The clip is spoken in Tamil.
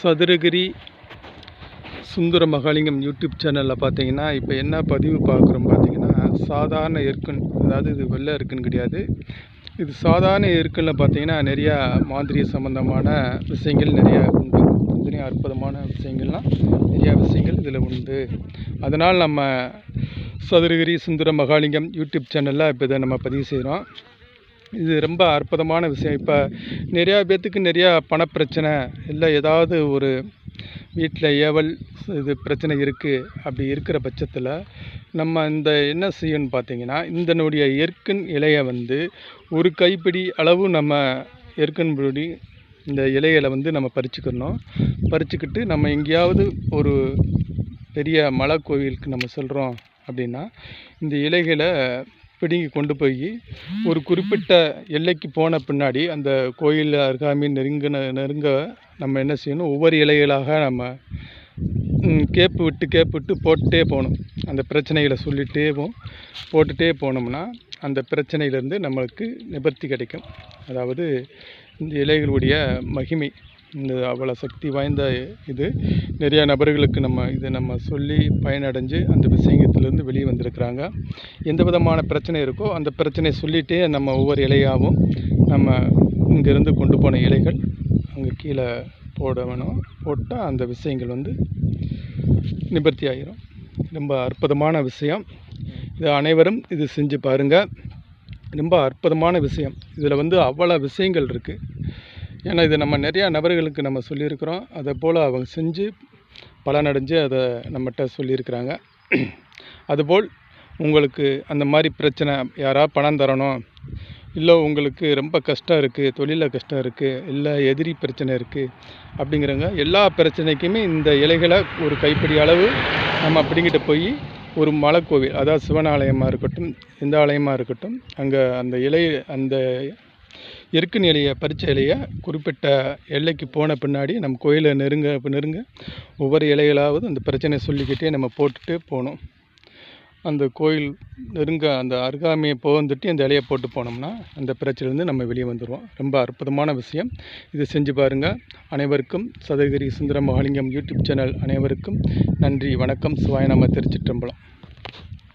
சதுரகிரி சுந்தர மகாலிங்கம் யூடியூப் சேனலில் பார்த்தீங்கன்னா இப்போ என்ன பதிவு பார்க்குறோம் பார்த்தீங்கன்னா சாதாரண எற்கன் அதாவது இது வெள்ளை எருக்கன் கிடையாது. இது சாதாரண எற்கனில் பார்த்தீங்கன்னா நிறையா மாந்திரிய சம்பந்தமான விஷயங்கள் நிறையா உண்டு. இதுலேயும் அற்புதமான விஷயங்கள்லாம் நிறையா விஷயங்கள் இதில் உண்டு. அதனால் நம்ம சதுரகிரி சுந்தர மகாலிங்கம் யூடியூப் சேனலில் இப்போ இதை நம்ம பதிவு செய்கிறோம் இது ரொம்ப அற்புதமான விஷயம். இப்போ நிறையா பேர்த்துக்கு நிறையா பணப்பிரச்சனை இல்லை ஏதாவது ஒரு வீட்டில் ஏவல் இது பிரச்சனை இருக்குது அப்படி இருக்கிற பட்சத்தில் நம்ம இந்த என்ன செய்யணும்னு பார்த்தீங்கன்னா இதனுடைய எற்கன் இலையை வந்து ஒரு கைப்பிடி அளவு நம்ம எற்கன்படி இந்த இலைகளை வந்து நம்ம பறிச்சுக்கணும். பறிச்சுக்கிட்டு நம்ம எங்கேயாவது ஒரு பெரிய மலை கோவிலுக்கு நம்ம சொல்கிறோம் அப்படின்னா இந்த இலைகளை பிடுங்கி கொண்டு போய் ஒரு குறிப்பிட்ட எல்லைக்கு போன பின்னாடி அந்த கோயில் அருகாமை நெருங்கின நெருங்க நம்ம என்ன செய்யணும்? ஒவ்வொரு இலைகளாக நம்ம கேப்பு விட்டு கேப்பு விட்டு போட்டுட்டே போகணும். அந்த பிரச்சனைகளை சொல்லிகிட்டே போட்டுகிட்டே போனோம்னா அந்த பிரச்சனையிலேருந்து நம்மளுக்கு நிவர்த்தி கிடைக்கும். அதாவது இந்த இலைகளுடைய மகிமை. இந்த அவ்வளோ சக்தி வாய்ந்த இது. நிறையா நபர்களுக்கு நம்ம இதை நம்ம சொல்லி பயனடைஞ்சு அந்த விஷயத்திலேருந்து வெளியே வந்திருக்கிறாங்க. எந்த விதமான பிரச்சனை இருக்கோ அந்த பிரச்சனையை சொல்லிகிட்டே நம்ம ஒவ்வொரு இலையாகவும் நம்ம இங்கேருந்து கொண்டு போன இலைகள் அங்கே கீழே போட வேணும். போட்டால் அந்த விஷயங்கள் வந்து நிவர்த்தி ஆகிரும் ரொம்ப அற்புதமான விஷயம். இது அனைவரும் இது செஞ்சு பாருங்கள் ரொம்ப அற்புதமான விஷயம். இதில் வந்து அவ்வளோ விஷயங்கள் இருக்குது ஏன்னா இது நம்ம நிறையா நபர்களுக்கு நம்ம சொல்லியிருக்கிறோம். அதை போல் அவங்க செஞ்சு பலனடைஞ்சு அதை நம்மகிட்ட சொல்லியிருக்கிறாங்க. அதுபோல் உங்களுக்கு அந்த மாதிரி பிரச்சனை யாராவது பணம் தரணும்? இல்லை உங்களுக்கு ரொம்ப கஷ்டம் இருக்குது தொழிலில் கஷ்டம் இருக்குது இல்லை எதிரி பிரச்சனை இருக்குது அப்படிங்கிறவங்க எல்லா பிரச்சனைக்குமே இந்த இலைகளை ஒரு கைப்பிடி அளவு நம்ம அப்படிங்கிட்ட போய் ஒரு மலைக்கோவில் அதாவது சிவன் ஆலயமாக இருக்கட்டும் எந்த ஆலயமாக இருக்கட்டும் அங்கே அந்த இலை அந்த இருக்கு இலையை பறிச்ச இலையை குறிப்பிட்ட எல்லைக்கு போன பின்னாடி நம்ம கோயிலை நெருங்க நெருங்க ஒவ்வொரு இலைகளாவது அந்த பிரச்சனையை சொல்லிக்கிட்டே நம்ம போட்டுட்டு போகணும் அந்த கோயில் நெருங்க அந்த அருகாமையை போந்துட்டு அந்த இலையை போட்டு போனோம்னா அந்த பிரச்சனைலேருந்து நம்ம வெளியே வந்துடுவோம் ரொம்ப அற்புதமான விஷயம். இதை செஞ்சு பாருங்கள் அனைவருக்கும் சதகிரி சுந்தர மகாலிங்கம் யூடியூப் சேனல் அனைவருக்கும் நன்றி வணக்கம். சிவாய நம்ம திருச்சிற்றம்பலம்.